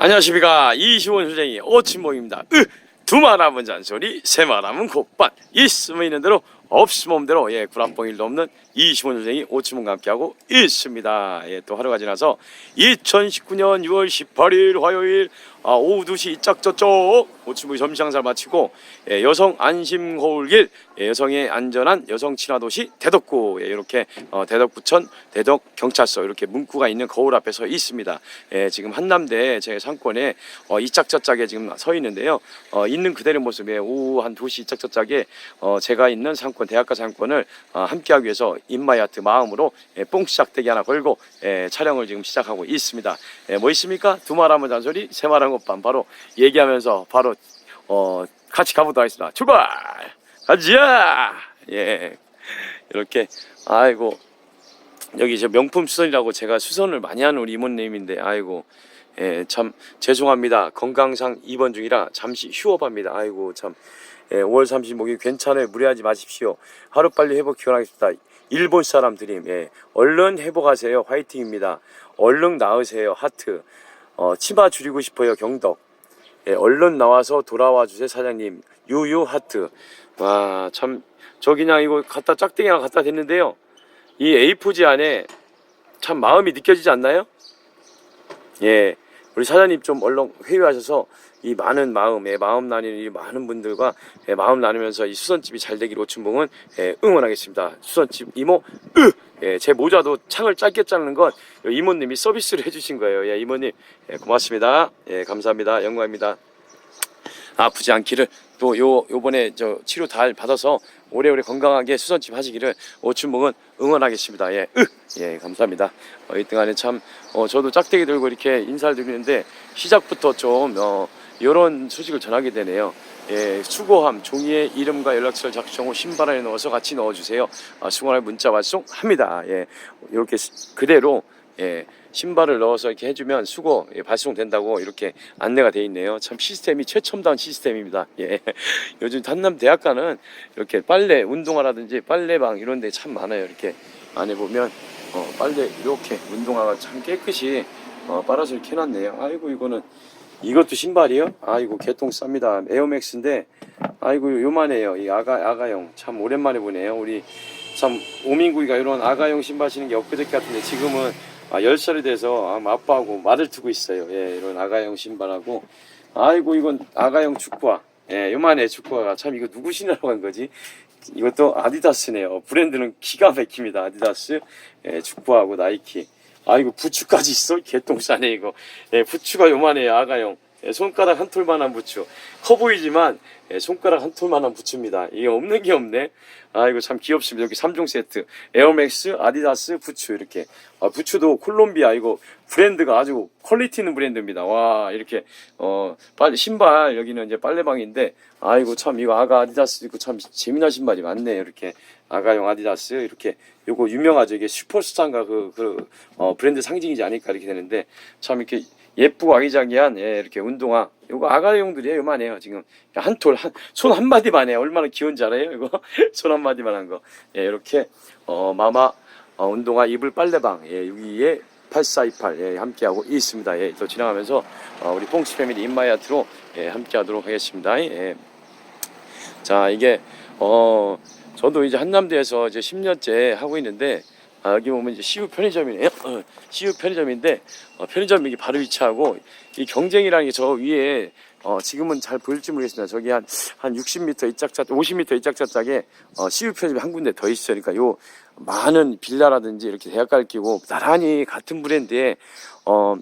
안녕하십니까. 이시원 소장이 오친목입니다. 으, 두말 하면 잔소리 세말 하면 곡반. 있으면 있는 대로 없으면 없는 대로. 예 구락봉일도 없는 이시원 소장이 오친목과 함께하고 있습니다. 예또 하루가 지나서 2019년 6월 18일 화요일 아, 오후 2시 짝저쪽 오친목이 점심 장사를 마치고 예, 여성 안심 거울길 예, 여성의 안전한 여성 친화 도시 대덕구 예, 이렇게 어, 대덕구천 대덕 경찰서 이렇게 문구가 있는 거울 앞에 서 있습니다. 예, 지금 한남대 제 상권에 어, 이 짝 저짝에 지금 서 있는데요. 어, 있는 그대로 모습에 오후 한 2시 짝저짝에 어, 제가 있는 상권 대학가 상권을 어, 함께하기 위해서 인마이아트 마음으로 예, 뽕 시작대기 하나 걸고 예, 촬영을 지금 시작하고 있습니다. 예, 뭐 있습니까? 두 말하면 잔소리, 세 말하면 것반 바로 얘기하면서 바로 어, 같이 가보도록 하겠습니다. 출발! 가자! 예. 이렇게, 아이고, 여기 저 명품 수선이라고 제가 수선을 많이 하는 우리 이모님인데, 아이고, 예, 참, 죄송합니다. 건강상 입원 중이라 잠시 휴업합니다. 아이고, 참. 예, 5월 30목이 괜찮아요. 무리하지 마십시오. 하루빨리 회복 기원하겠습니다. 일본 사람 드림. 예, 얼른 회복하세요. 화이팅입니다. 얼른 나으세요. 하트. 어, 치마 줄이고 싶어요. 경덕. 예, 얼른 나와서 돌아와 주세요 사장님 유유 하트 와 참 저 그냥 이거 갖다 짝대기 하나 갖다 댔는데요 이 A4지 안에 참 마음이 느껴지지 않나요? 예 우리 사장님 좀 얼른 회유하셔서 이 많은 마음, 예, 마음 나뉘는 이 많은 분들과 예, 마음 나누면서 이 수선집이 잘 되기를 오춘봉은 예, 응원하겠습니다. 수선집 이모 으! 예, 제 모자도 창을 짧게 자르는 건 이모님이 서비스를 해주신 거예요. 예, 이모님 예, 고맙습니다. 예, 감사합니다. 영광입니다. 아프지 않기를 또 요 요번에 저 치료 잘 받아서 오래오래 건강하게 수선집 하시기를 오춘봉은 응원하겠습니다. 예, 으, 예, 감사합니다. 어, 이등안에 참 어, 저도 짝대기 들고 이렇게 인사를 드리는데 시작부터 좀 어, 이런 소식을 전하게 되네요. 예, 수고함 종이에 이름과 연락처를 작성 후 신발 안에 넣어서 같이 넣어주세요. 아, 수고할 문자 발송합니다. 예, 이렇게 시- 그대로 예, 신발을 넣어서 이렇게 해주면 수고 예, 발송된다고 이렇게 안내가 돼 있네요. 참 시스템이 최첨단 시스템입니다. 예, 요즘 한남 대학가는 이렇게 빨래 운동화라든지 빨래방 이런 데 참 많아요. 이렇게 안에 보면 어, 빨래 이렇게 운동화가 참 깨끗이 어, 빨아서 이렇게 해놨네요. 아이고 이거는 이것도 신발이요? 아이고 개통 쌉니다. 에어맥스인데 아이고 요만해요. 이 아가 아가용 참 오랜만에 보네요. 우리 참 오민구이가 이런 아가용 신발 신는 게 엊그저께 같은데 지금은 아, 10살이 돼서 아, 아빠하고 말을 트고 있어요. 예, 이런 아가용 신발하고 아이고 이건 아가용 축구화. 예, 요만해 축구화가 참 이거 누구 신으라고 한 거지? 이것도 아디다스네요. 브랜드는 기가 막힙니다. 아디다스 예, 축구화하고 나이키. 아이고 부츠까지 있어? 개똥 싸네 이거. 예, 부츠가 요만해요. 아가용. 예, 손가락 한 톨만한 부츠. 커 보이지만 예, 손가락 한 톨만한 부츠입니다. 이게 없는 게 없네. 아 이거 참 귀엽습니다. 여기 3종 세트. 에어맥스, 아디다스, 부츠 이렇게. 아, 부츠도 콜롬비아 이거 브랜드가 아주 퀄리티 있는 브랜드입니다. 와 이렇게 어 빨리 신발 여기는 이제 빨래방인데 아이고 참 이거 아가 아디다스 있고 참 재미난 신발이 많네 이렇게 아가용 아디다스 이렇게 요거 유명하죠 이게 슈퍼스타인가 그, 그 어, 브랜드 상징이지 않을까 이렇게 되는데 참 이렇게 예쁘고 아기자기한 예, 이렇게 운동화. 요거 아가용들이에요 요만해요 지금. 한톨손 한마디만 해 얼마나 귀여운지 알아요 이거? 손 한 마디만 한거. 예, 이렇게 어, 마마 어, 운동화 이불 빨래방. 예, 여기에 8428 예, 함께하고 있습니다. 예, 또 지나가면서 어, 우리 뽕스 패밀리 인마이아트로 예, 함께하도록 하겠습니다. 예. 자 이게 어 저도 이제 한남대에서 이제 10년째 하고 있는데 아, 여기 보면 이제 CU 편의점이네요. 어, CU 편의점인데 어, 편의점 이게 바로 위치하고 이 경쟁이라는 게 저 위에 어, 지금은 잘 보일지 모르겠습니다. 저기 한, 한 60m 이짝짝, 50m 이짝짝짝에 어, CU 편의점이 한 군데 더 있어요. 그러니까 요 많은 빌라라든지 이렇게 대학가를 끼고 나란히 같은 브랜드의 어,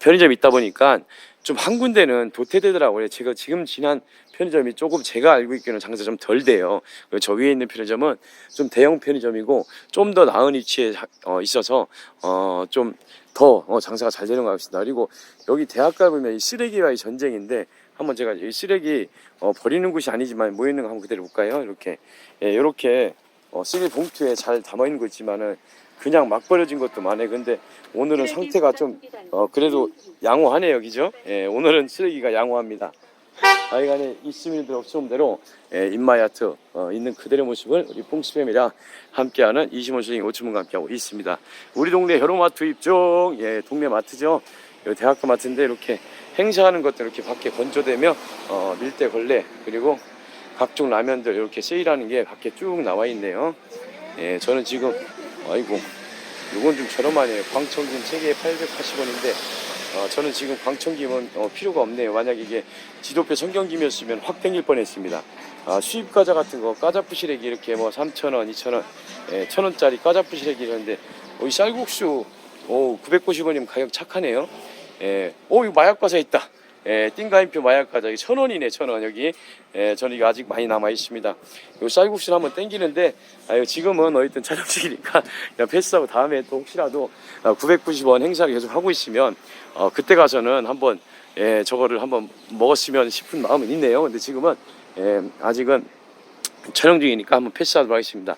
편의점이 있다 보니까 좀 한 군데는 도태되더라고요. 제가 지금 지난 편의점이 조금 제가 알고 있기로는 장사 좀 덜 돼요. 저 위에 있는 편의점은 좀 대형 편의점이고 좀 더 나은 위치에 자- 어, 있어서 어, 좀더 어, 장사가 잘 되는 것 같습니다. 그리고 여기 대학가 보면 이 쓰레기와의 전쟁인데 한번 제가 이 쓰레기 어, 버리는 곳이 아니지만 뭐 있는 거 한번 그대로 볼까요? 이렇게 예, 이렇게 어, 쓰레기 봉투에 잘 담아 있는 거 있지만은 그냥 막 버려진 것도 많아요. 근데 오늘은 상태가 좀 어, 그래도 양호하네요, 그죠? 예, 오늘은 쓰레기가 양호합니다. 하여간에 있으면 대로 없으면 대로 예, 어, 있는 그대의 모습을 우리 뽕스팸이랑 함께하는 이시몬 선생님 오춘문과 함께하고 있습니다. 우리 동네 혈로마트 입종 예, 동네 마트죠. 요 대학교 같은데 이렇게 행사하는 것들 이렇게 밖에 건조되며 어, 밀대 걸레 그리고 각종 라면들 이렇게 세일하는 게 밖에 쭉 나와 있네요. 예, 저는 지금 아이고 이건 좀 저렴하네요. 광청김 3개에 880원인데 어, 저는 지금 광청김은 어, 필요가 없네요. 만약 이게 지도표 성경김이었으면 확 땡길 뻔했습니다. 아, 수입 과자 같은 거 과자 부시래기 이렇게 뭐 3,000원, 2,000원, 예, 1,000원짜리 과자 부시래기 이러는데 어, 이 쌀국수 오, 990원이면 가격 착하네요. 예, 오, 이거 마약 과자 있다. 예, 띵가임표 마약 이게 천 원이네 천 원 여기 예, 저는 이거 아직 많이 남아 있습니다. 요 쌀국수를 한번 땡기는데 아유 지금은 어쨌든 촬영 중이니까 그냥 패스하고 다음에 또 혹시라도 990원 행사를 계속 하고 있으면 어, 그때 가서는 한번 예, 저거를 한번 먹었으면 싶은 마음은 있네요. 근데 지금은 예, 아직은 촬영 중이니까 한번 패스하도록 하겠습니다.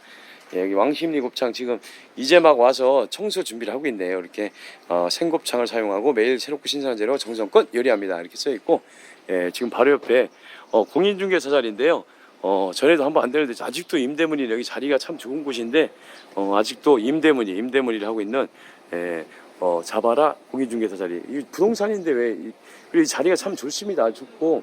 예, 여기 왕십리 곱창 지금 이제 막 와서 청소 준비를 하고 있네요. 이렇게 어, 생곱창을 사용하고 매일 새롭고 신선한 재료 정성껏 요리합니다. 이렇게 써 있고 예, 지금 바로 옆에 어, 공인중개사 자리인데요. 어, 전에도 한번 안 되는데 아직도 임대문이 여기 자리가 참 좋은 곳인데 어, 아직도 임대문이 임대문이를 하고 있는 예, 어, 자바라 공인중개사 자리. 이 부동산인데 왜 이, 이 자리가 참 좋습니다. 좋고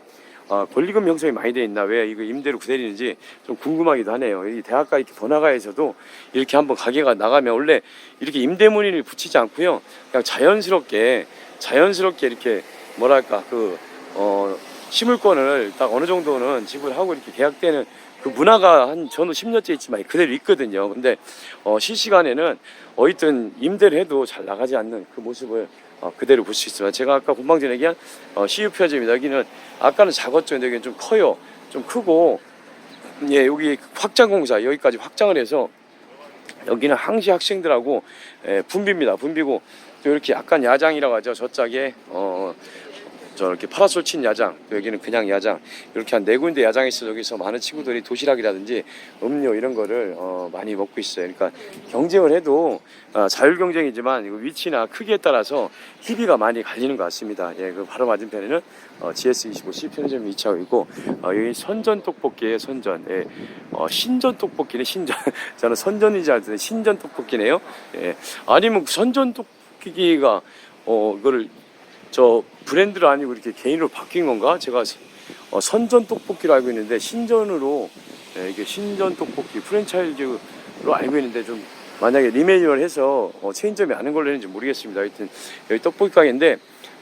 아, 권리금 형성이 많이 돼 있나 왜 이거 임대로 구대리는지 좀 궁금하기도 하네요. 이 대학가 이렇게 번화가에서도 이렇게 한번 가게가 나가면 원래 이렇게 임대 문의를 붙이지 않고요. 그냥 자연스럽게 자연스럽게 이렇게 뭐랄까 그 어, 시물권을 딱 어느 정도는 지불하고 이렇게 계약되는 그 문화가 한 저는 10년째 있지만 그대로 있거든요. 근데 어, 실시간에는 어쨌든 임대를 해도 잘 나가지 않는 그 모습을 어, 그대로 볼 수 있습니다. 제가 아까 본방전 얘기한 어, CU 표점입니다. 여기는 아까는 작았죠. 근데 여기는 좀 커요. 좀 크고 예 여기 확장공사 여기까지 확장을 해서 여기는 항시 학생들하고 예, 분비입니다. 분비고 또 이렇게 약간 야장이라고 하죠. 저짝에 어 저렇게 파라솔 친 야장, 또 여기는 그냥 야장 이렇게 한 네 군데 야장이 있어 여기서 많은 친구들이 도시락이라든지 음료 이런 거를 어, 많이 먹고 있어요. 그러니까 경쟁을 해도 어, 자율 경쟁이지만 이거 위치나 크기에 따라서 희비가 많이 갈리는 것 같습니다. 예, 그 바로 맞은편에는 어, GS25C 편의점이 위치하고 있고 어, 여기 선전 떡볶이의 선전, 예, 어, 신전 떡볶이는 신전. 저는 선전인지 알았더니 신전 떡볶이네요. 예, 아니면 선전 떡볶이가 어 이거를 저 브랜드로 아니고 이렇게 개인으로 바뀐 건가? 제가 어, 선전 떡볶이로 알고 있는데 신전으로 예, 이게 신전 떡볶이 프랜차이즈로 알고 있는데 좀 만약에 리메뉴얼 해서 어, 체인점이 아는 걸로 했는지 모르겠습니다. 하여튼 여기 떡볶이 가게인데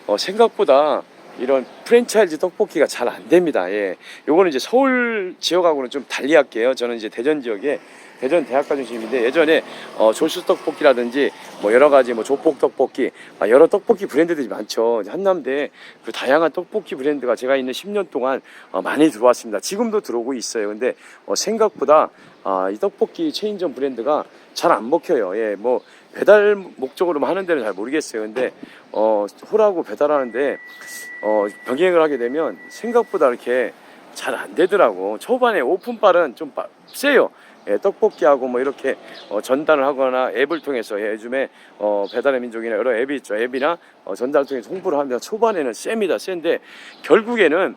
어, 생각보다 이런 프랜차이즈 떡볶이가 잘 안 됩니다. 예. 요거는 이제 서울 지역하고는 좀 달리 할게요. 저는 이제 대전 지역에 대전 대학가 중심인데 예전에 어, 조수 떡볶이라든지 뭐 여러 가지 뭐 조폭 떡볶이 아, 여러 떡볶이 브랜드들이 많죠. 한남대 그 다양한 떡볶이 브랜드가 제가 있는 10년 동안 어, 많이 들어왔습니다. 지금도 들어오고 있어요. 근데 어, 생각보다 아, 이 떡볶이 체인점 브랜드가 잘 안 먹혀요. 예, 뭐 배달 목적으로만 하는 데는 잘 모르겠어요. 근데 어, 홀하고 배달하는데 어, 병행을 하게 되면 생각보다 이렇게 잘 안 되더라고. 초반에 오픈빨은 좀 빠- 세요. 예, 떡볶이하고 뭐 이렇게 어, 전달을 하거나 앱을 통해서 예, 요즘에 어, 배달의 민족이나 여러 앱이 있죠. 앱이나 어, 전달을 통해서 홍보를 합니다. 초반에는 셉니다. 센데 결국에는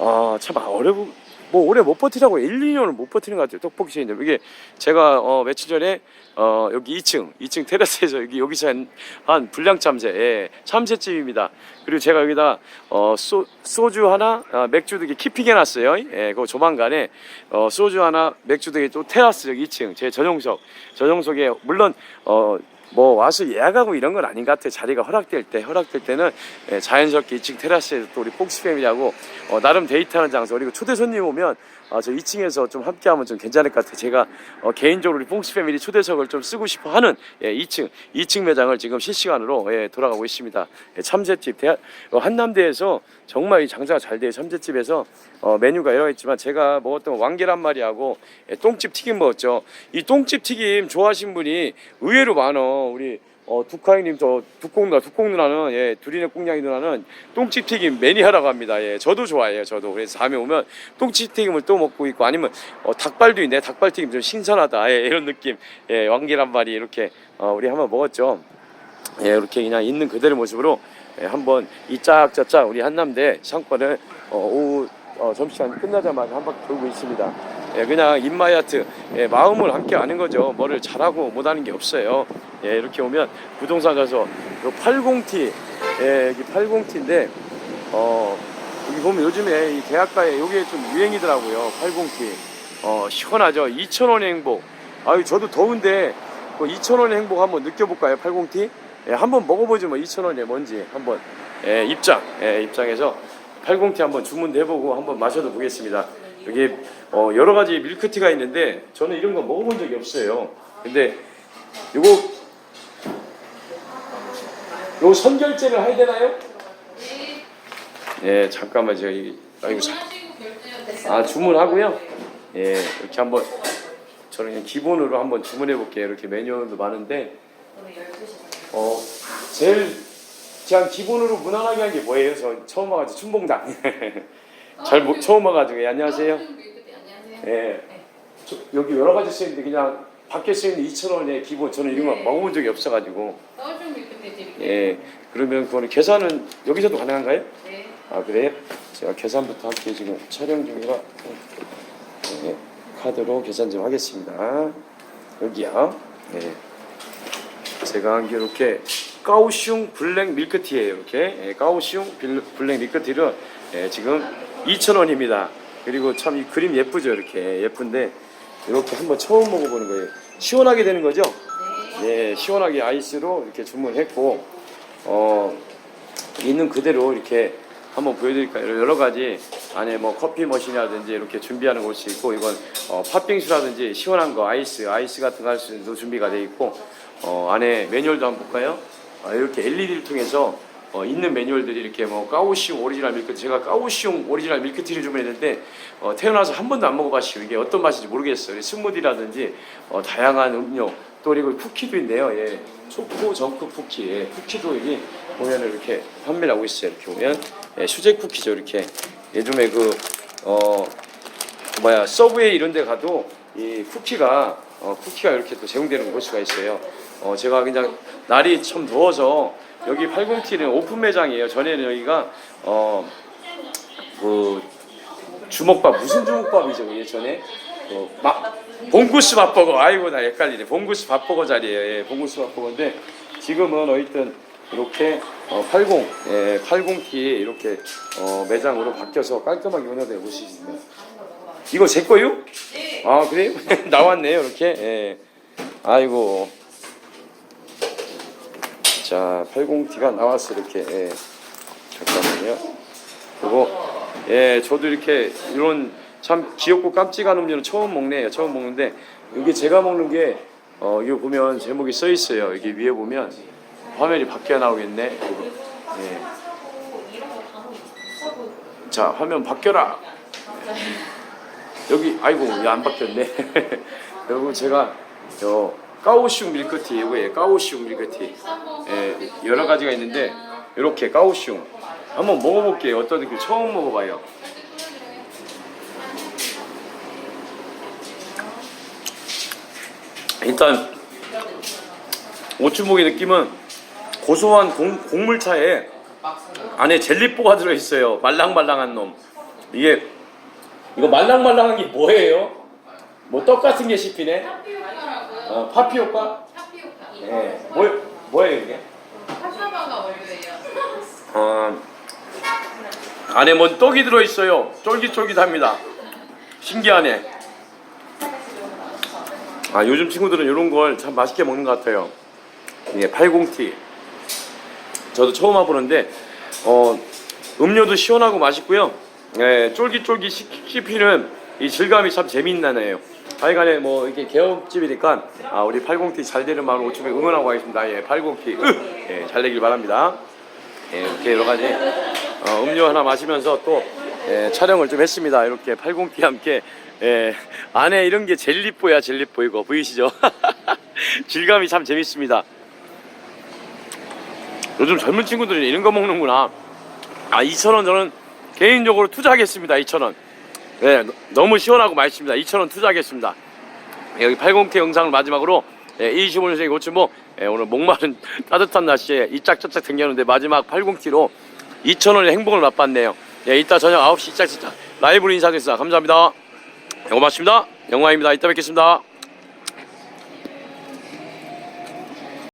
아, 참 어려워. 뭐 오래 못 버티라고 1, 2년을 못 버티는 것 같아요. 떡볶이 체인점. 이게 제가 어, 며칠 전에 어, 여기 2층, 2층 테라스에서 여기 여기서 한, 한 불량 참새, 예, 참새집입니다. 그리고 제가 여기다 어, 소, 소주 하나, 아, 맥주 두개 키핑해 놨어요. 예, 그 조만간에 어, 소주 하나, 맥주 두개 또 테라스 여기 2층 제 전용석, 전용석에 물론 어, 뭐 와서 예약하고 이런 건 아닌 것 같아요. 자리가 허락될 때, 허락될 때는 예, 자연스럽게 2층 테라스에서 또 우리 폭스 패밀리하고 어, 나름 데이트하는 장소 그리고 초대 손님 오면 아, 저 2층에서 좀 함께하면 좀 괜찮을 것 같아요. 제가 어, 개인적으로 우리 폭스 패밀리 초대석을 좀 쓰고 싶어 하는 예, 2층, 2층 매장을 지금 실시간으로 예, 돌아가고 있습니다. 예, 참새집 대하, 어, 한남대에서 정말 이 장사가 잘 돼요. 참새집에서 어, 메뉴가 여러 개 있지만 제가 먹었던 왕계란 말이하고 예, 똥집 튀김 먹었죠. 이 똥집 튀김 좋아하시는 분이 의외로 많어. 우리 어, 두카이님 저 두콩 누나 두콩 누나는 예 두리네 꽁냥이 누나는 똥집 튀김 매니아라고 합니다. 예 저도 좋아해요. 저도 그래서 다음에 오면 똥집 튀김을 또 먹고 있고 아니면 어, 닭발도 있네. 닭발 튀김 좀 신선하다. 예, 이런 느낌. 예 왕계란말이 이렇게 어, 우리 한번 먹었죠. 예, 이렇게 그냥 있는 그대로 모습으로 예, 한번 이 짝짝짝 우리 한남대 상권을 어, 오후 어, 점심시간 끝나자마자 한 바퀴 돌고 있습니다. 예, 그냥 인마이아트 예, 마음을 함께 하는 거죠. 뭐를 잘하고 못하는 게 없어요. 예, 이렇게 오면 부동산 가서 요 80T 예, 여기 80T인데 어 여기 보면 요즘에 이 대학가에 요게 좀 유행이더라고요. 80T 어 시원하죠. 2,000원의 행복. 아유 저도 더운데 그 2,000원의 행복 한번 느껴볼까요? 80T 예, 한번 먹어보죠. 뭐 2,000원이 뭔지 한번 예, 입장 예, 입장해서 80T 한번 주문도 해보고 한번 마셔도 보겠습니다. 여기 어, 여러 가지 밀크티가 있는데 저는 이런 거 먹어본 적이 없어요. 근데 요거 요 선결제를 해야 되나요? 예, 잠깐만 제가 이 아이고 사- 아 주문하고요. 예, 이렇게 한번 저는 그냥 기본으로 한번 주문해 볼게요. 이렇게 메뉴도 많은데 어 제일 그냥 기본으로 무난하게 한 게 뭐예요? 저 처음 와가지고 춘봉당 잘 모, 처음 와가지고 예, 안녕하세요. 예, 저, 여기 여러 가지 쓰이는데 그냥 밖에 쓰이는 2천 원에 기본 저는 이런 거 네. 먹어본 적이 없어가지고. 예 그러면 그거는 계산은 여기서도 가능한가요? 네. 아 그래요? 제가 계산부터 할게요 지금 촬영 중이라 네, 카드로 계산 좀 하겠습니다 여기요 네. 제가 한 게 이렇게 까우슝 블랙 밀크티예요 이렇게 예, 까우슝 빌- 블랙 밀크티를 예, 지금 2,000원입니다 그리고 참 이 그림 예쁘죠 이렇게 예쁜데 이렇게 한번 처음 먹어보는 거예요 시원하게 되는 거죠? 네. 예, 시원하게 아이스로 이렇게 주문했고 어, 있는 그대로 이렇게 한번 보여드릴까요? 여러 가지 안에 뭐 커피 머신이라든지 이렇게 준비하는 곳이 있고 이건 어, 팥빙수라든지 시원한 거 아이스 아이스 같은 거 할 수 있는 준비가 돼 있고 어, 안에 매뉴얼도 한번 볼까요? 아, 이렇게 LED를 통해서 어, 있는 매뉴얼들이 이렇게 뭐 까우시움 오리지널 밀크티 제가 까우시움 오리지널 밀크티를 주문했는데 어, 태어나서 한 번도 안 먹어봤어요. 이게 어떤 맛인지 모르겠어요. 스무디라든지 어, 다양한 음료 또 그리고 쿠키도 있네요. 예. 초코 정크 쿠키. 예, 쿠키도 여기 보면 이렇게 판매를 하고 있어요. 이렇게 보면. 예, 수제 쿠키죠 이렇게. 요즘에 그 어, 뭐야 서브웨이 이런 데 가도 이 쿠키가 어, 쿠키가 이렇게 또 제공되는 곳이 있어요. 어, 제가 그냥 날이 좀 더워서 여기 80T는 오픈 매장이에요. 전에는 여기가 어, 그 주먹밥 무슨 주먹밥이죠? 예전에 어, 마, 봉구스 밥버거 아이고 나 헷갈리네. 봉구스 밥버거 자리예요. 예, 봉구스 밥버거인데 지금은 어쨌든 이렇게 어, 80 예, 80T 이렇게 어, 매장으로 바뀌어서 깔끔하게 운영되고 있습니다. 이거 제 거요? 네. 아 그래요? 나왔네요 이렇게. 예. 아이고. 자 80T가 나왔어 이렇게. 예. 잠깐만요. 그리고 예 저도 이렇게 이런 참 귀엽고 깜찍한 음료는 처음 먹네요. 처음 먹는데 이게 제가 먹는 게 어, 이거 보면 제목이 써 있어요. 여기 위에 보면 화면이 바뀌어 나오겠네. 예. 자 화면 바뀌어라. 여기 아이고 안 바뀌었네. 여러분 제가 저 까오슝 밀크티 이거예요. 까오슝 밀크티. 예, 여러 가지가 있는데 이렇게 까오슝 한번 먹어볼게요. 어떤 느낌 처음 먹어봐요. 일단 오추목의 느낌은 고소한 공, 곡물차에 안에 젤리뽀가 들어있어요. 말랑말랑한 놈. 이게 이거 말랑말랑한 게 뭐예요? 뭐 떡 같은 게 씹히네? 어, 파피오카? 타피오카. 예. 뭐, 뭐예요 이게? 카사바가 원료예요. 어, 안에 뭔 떡이 들어있어요. 쫄깃쫄깃합니다. 신기하네. 아 요즘 친구들은 이런 걸 참 맛있게 먹는 것 같아요. 이게 80T. 저도 처음 와보는데 어, 음료도 시원하고 맛있고요. 예, 쫄깃쫄깃 씹- 씹히는 이 질감이 참 재미있나네요. 하여간에 뭐 이렇게 개업집이니까 아, 우리 80T 잘 되는 마음 오춤에 응원하고 가겠습니다. 예, 80T 으! 예, 잘 되길 바랍니다. 예, 이렇게 여러 가지 어, 음료 하나 마시면서 또 예, 촬영을 좀 했습니다. 이렇게 80T 함께 예, 안에 이런 게 젤리뽀야 젤리뽀 이거 보이시죠? 질감이 참 재밌습니다. 요즘 젊은 친구들이 이런 거 먹는구나. 아 2,000원 저는 개인적으로 투자하겠습니다. 2,000원. 네, 너- 너무 시원하고 맛있습니다. 2,000원 투자하겠습니다. 여기 80T 영상을 마지막으로 예, 25년생 고추모 예, 오늘 목마른 따뜻한 날씨에 이짝저짝 생겼는데 마지막 80T로 2,000원의 행복을 맛봤네요. 예, 이따 저녁 9시 짝짝짝 라이브로 인사드리겠습니다. 감사합니다. 고맙습니다. 영광입니다. 이따 뵙겠습니다.